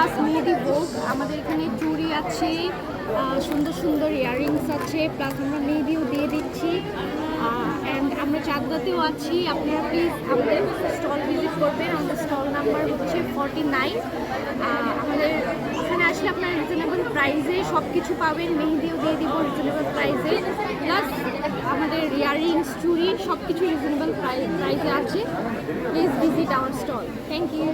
Plus মেহেদি ভোগ আমাদের এখানে চুড়ি আছে সুন্দর সুন্দর ইয়াররিংস আছে প্লাস আমরা মেহেদিও দিয়ে দিচ্ছি। অ্যান্ড আমরা চাঁদগাতেও আছি। আপনারা প্লিজ আমাদের স্টল ভিজিট করবেন। আমাদের স্টল নাম্বার হচ্ছে ফর্টি নাইন আমাদের এখানে আসলে আপনার রিজনেবল প্রাইসে সব কিছু পাবেন। মেহেদিও দিয়ে দিব রিজনেবল প্রাইসে প্লাস আমাদের ইয়াররিংস চুড়ি সব কিছু রিজনেবল প্রাইসে আছে। Please visit our stall thank you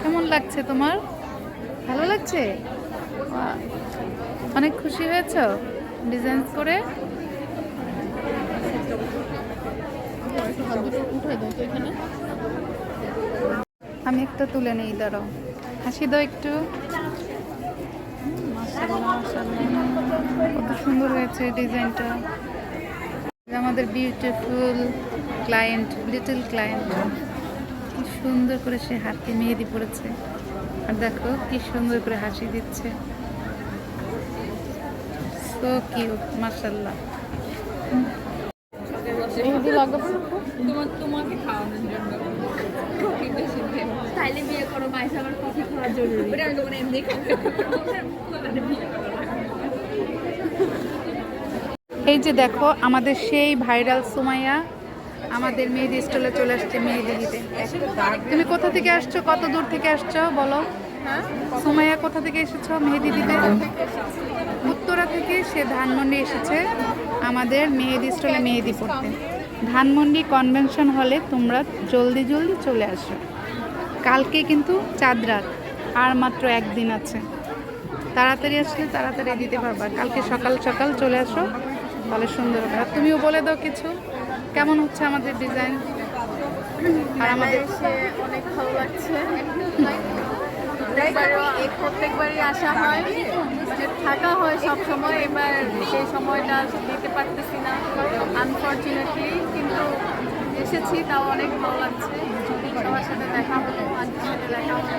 কেমন লাগছে তোমার? ভালো লাগছে? অনেক খুশি হয়েছ ডিজাইন করে? আমি একটা তুলে নিই, দাঁড়াও। হাসি দাও একটু। কত সুন্দর হয়েছে ডিজাইনটা। আমাদের বিউটিফুল ক্লায়েন্ট লিটল ক্লায়েন্ট কি সুন্দর করে সে হাতে মেহেদি পড়েছে আর দেখো, কি সুন্দর করে হাসি দিচ্ছে। সো কিউট লাগাবো তোমাকে খাওয়ানোর জন্য। বিয়ে করো মাইসে আবার কফি খাওয়া জরুরি। ওটা আমি তোমার এমনি। এই যে দেখো আমাদের সেই ভাইরাল সুমাইয়া আমাদের মেহেদি স্টলে চলে আসছে মেহেদি দিতে তুমি কোথা থেকে আসছো? কত দূর থেকে আসছো? বলো। সুমাইয়া কোথা থেকে এসেছ মেহেদি দিতে? উত্তরা থেকে সে ধানমন্ডি এসেছে আমাদের মেহেদি স্টলে মেহেদি পড়তে ধানমন্ডি কনভেনশন হলে তোমরা জলদি জলদি চলে আসো। কালকে কিন্তু চাঁদ রাত আর মাত্র একদিন আছে। তাড়াতাড়ি আসলে তাড়াতাড়ি দিতে পারবা। কালকে সকাল সকাল চলে আসো তাহলে সুন্দর হবে। আর তুমিও বলে দাও কিছু। কেমন হচ্ছে আমাদের ডিজাইন আর আমাদের অনেক ভালো লাগছে। প্রত্যেকবারই আসা হয়। মানে থাকা হয় সব সময় এবার সেই সময়টা দিতে পারতেছি না। আনফর্চুনেটলি কিন্তু এসেছি তাও অনেক ভালো লাগছে। সবার সাথে দেখা হলো আন্টির সাথে দেখা হলো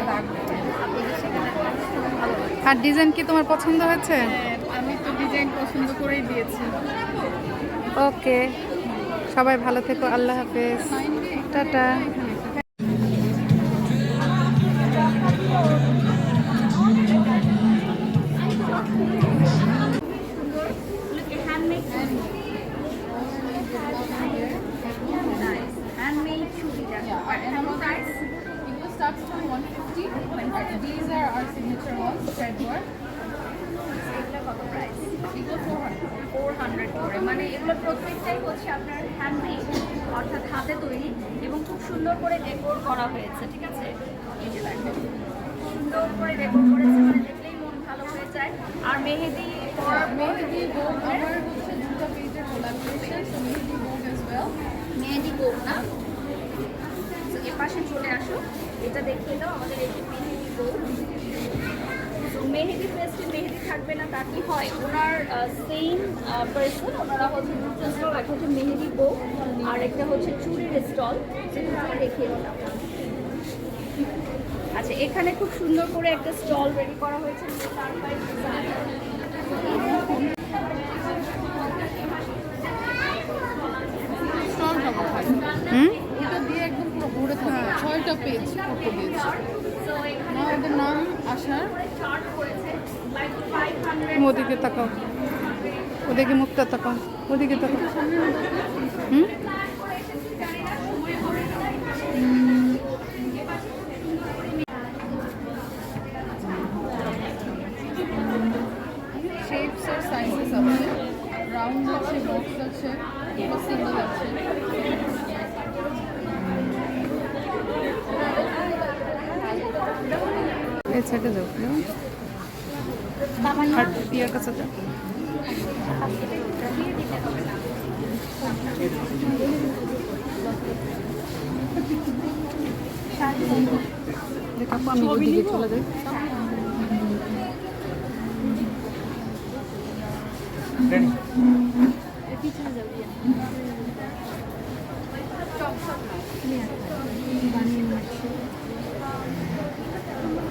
আপনাদের সাথে দেখা হলো খুব ভালো লাগছে আর ডিজাইন কি তোমার পছন্দ হয়েছে? আমি তো ডিজাইন পছন্দ করেই দিয়েছি। ওকে সবাই ভালো থেকো আল্লাহ হাফেজ। টাটা। করে। মানে এগুলো প্রত্যেকটাই হচ্ছে আপনার হ্যান্ডমেড অর্থাৎ হাতে তৈরি এবং খুব সুন্দর করে ডেকোর করা হয়েছে ঠিক আছে? এই যে দেখেন সুন্দর করে ডেকোর করেছে মানে দেখলেই মন ভালো হয়ে যায়। আর মেহেদি Mehndi Vogue, হচ্ছে দুটো পেজের collaboration, so Mehndi Vogue as well. মেহেদি গোপ না? এ পাশে চলে আসো এটা দেখিয়ে দাও আমাদের এই মেহেদি তো মেহেদি ফেস্টে মেহেদি থাকবে না তা কি হয়? ওনার সেম পার্সন ওনারা হচ্ছে দুটো স্টল একটা হচ্ছে মেহেদি গোপ আর একটা হচ্ছে চুরির স্টল সেটা আমি দেখিয়ে দিলাম। আচ্ছা এখানে খুব সুন্দর করে একটা স্টল রেডি করা হয়েছে তার বাইরে পুরো ভরে থাকে। ছয়টা পেজ করতে দিয়েছি না ওদের নাম আসার? ওদিকে তাকাও। ওদিকে মুখটা তাকাও। ওদিকে তাকাও। হুম? শেপস আর সাইজেস আছে। রাউন্ড আছে বক্স আছে সিঙ্গেল আছে। এই সাইডে যাও আর ইয়ার কাছে যাও দেখাবো আমি ওদিকে চলে যাই আচ্ছা একটা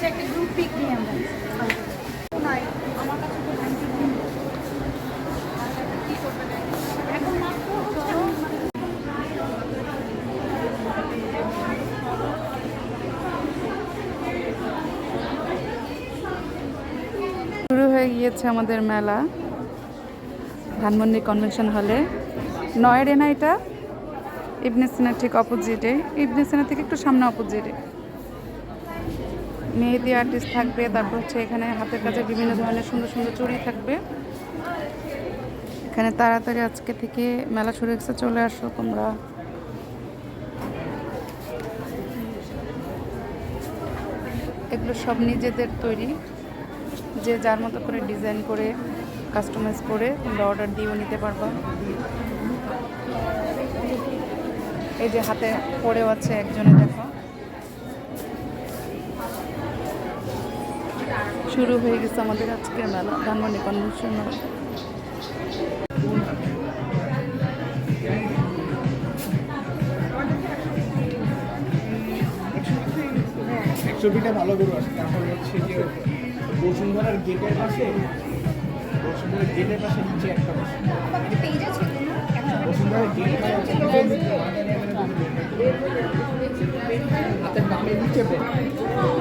আমার। কাছে তো নাই। এখন মাত্র চলো শুরু হয়ে গিয়েছে আমাদের মেলা ধানমন্ডি কনভেনশন হলে নয় রে না এটা? ইবনে সিনার ঠিক অপোজিটে ইবনে সিনা থেকে একটু সামনে অপোজিটে মেহেদি আর্টিস্ট থাকবে, তারপর হচ্ছে এখানে হাতের কাছে বিভিন্ন ধরনের সুন্দর সুন্দর চুড়ি থাকবে। এখানে তাড়াতাড়ি আজকে থেকে মেলা শুরু হয়েছে, চলে আসো তোমরা। এগুলো সব নিজেদের তৈরি। যে যার মতো করে ডিজাইন করে কাস্টমাইজ করে তোমরা অর্ডার দিয়েও নিতে পারবা। এই যে হাতে পড়েও আছে একজনে, দেখো। শুরু হয়ে গেছে আমাদের আজকের মেলা ধানমন্ডি কনভেনশন মেলা। ছবিটা ভালো করে আসে তারপর হচ্ছে যে বসুন্ধরার গেটের পাশে বসুন্ধরার গেটের পাশে নিচে একটা বসুন্ধরার গেট হাতের নামে নিচে পড়ে।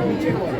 নিচে পড়ে।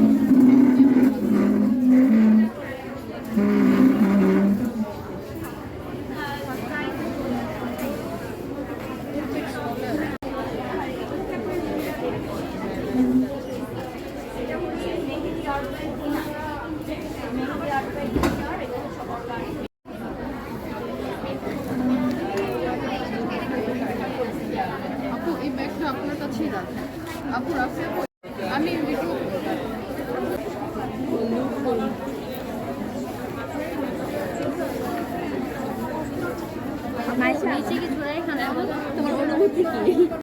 আমি নিচে কি ঝুলাই খানা? তোমার অনুভূতি কি?